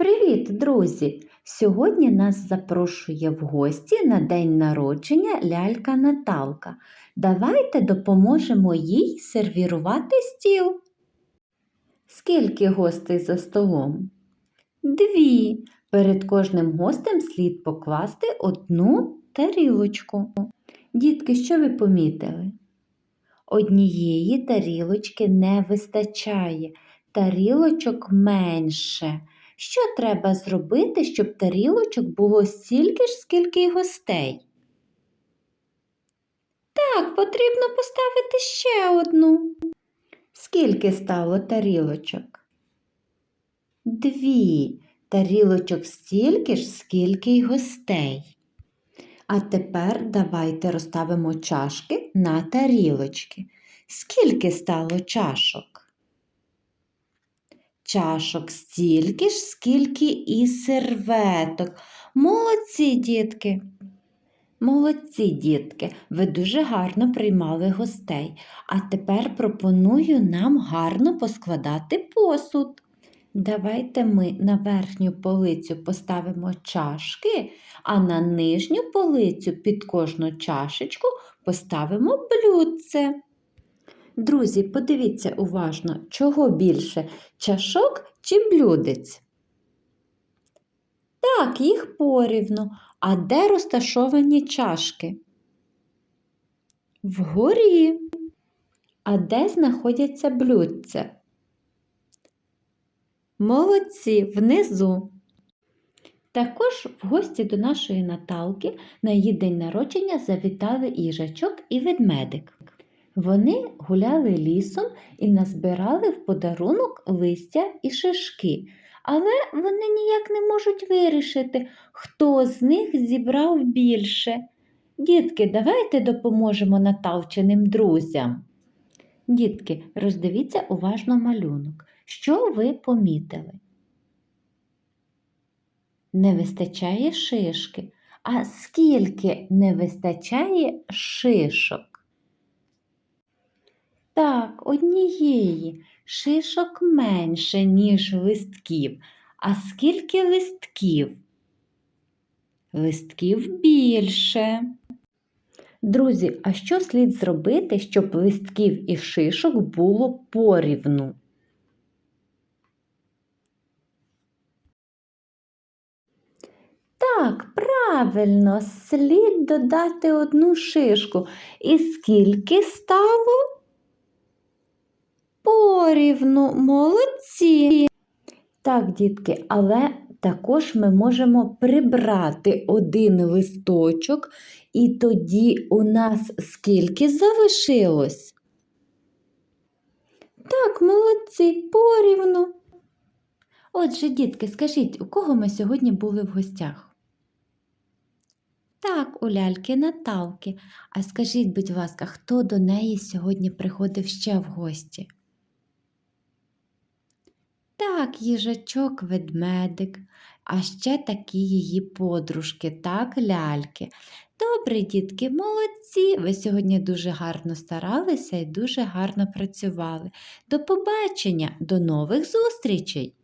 Привіт, друзі! Сьогодні нас запрошує в гості на день народження лялька Наталка. Давайте допоможемо їй сервірувати стіл. Скільки гостей за столом? Дві. Перед кожним гостем слід покласти одну тарілочку. Дітки, що ви помітили? Однієї тарілочки не вистачає, тарілочок менше. Що треба зробити, щоб тарілочок було стільки ж, скільки й гостей? Так, потрібно поставити ще одну. Скільки стало тарілочок? Дві. Тарілочок стільки ж, скільки й гостей. А тепер давайте розставимо чашки на тарілочки. Скільки стало чашок? Чашок стільки ж, скільки і серветок. Молодці, дітки. Молодці, дітки, ви дуже гарно приймали гостей. А тепер пропоную нам гарно поскладати посуд. Давайте ми на верхню полицю поставимо чашки, а на нижню полицю під кожну чашечку поставимо блюдце. Друзі, подивіться уважно, чого більше чашок чи блюдець? Так, їх порівну. А де розташовані чашки? Вгорі. А де знаходяться блюдця? Молодці внизу. Також в гості до нашої Наталки на її день народження завітали їжачок і ведмедик. Вони гуляли лісом і назбирали в подарунок листя і шишки, але вони ніяк не можуть вирішити, хто з них зібрав більше. Дітки, давайте допоможемо Наталченим друзям. Дітки, роздивіться уважно малюнок. Що ви помітили? Не вистачає шишки. А скільки не вистачає шишок? Так, однієї. Шишок менше, ніж листків. А скільки листків? Листків більше. Друзі, а що слід зробити, щоб листків і шишок було порівну? Так, правильно, слід додати одну шишку. І скільки стало? Порівну, молодці. Так, дітки, але також ми можемо прибрати один листочок, і тоді у нас скільки залишилось? Так, молодці, порівну. Отже, дітки, скажіть, у кого ми сьогодні були в гостях? Так, у ляльки Наталки. А скажіть, будь ласка, хто до неї сьогодні приходив ще в гості? Так, їжачок, ведмедик, а ще такі її подружки, так, ляльки. Добре, дітки, молодці! Ви сьогодні дуже гарно старалися і дуже гарно працювали. До побачення, до нових зустрічей!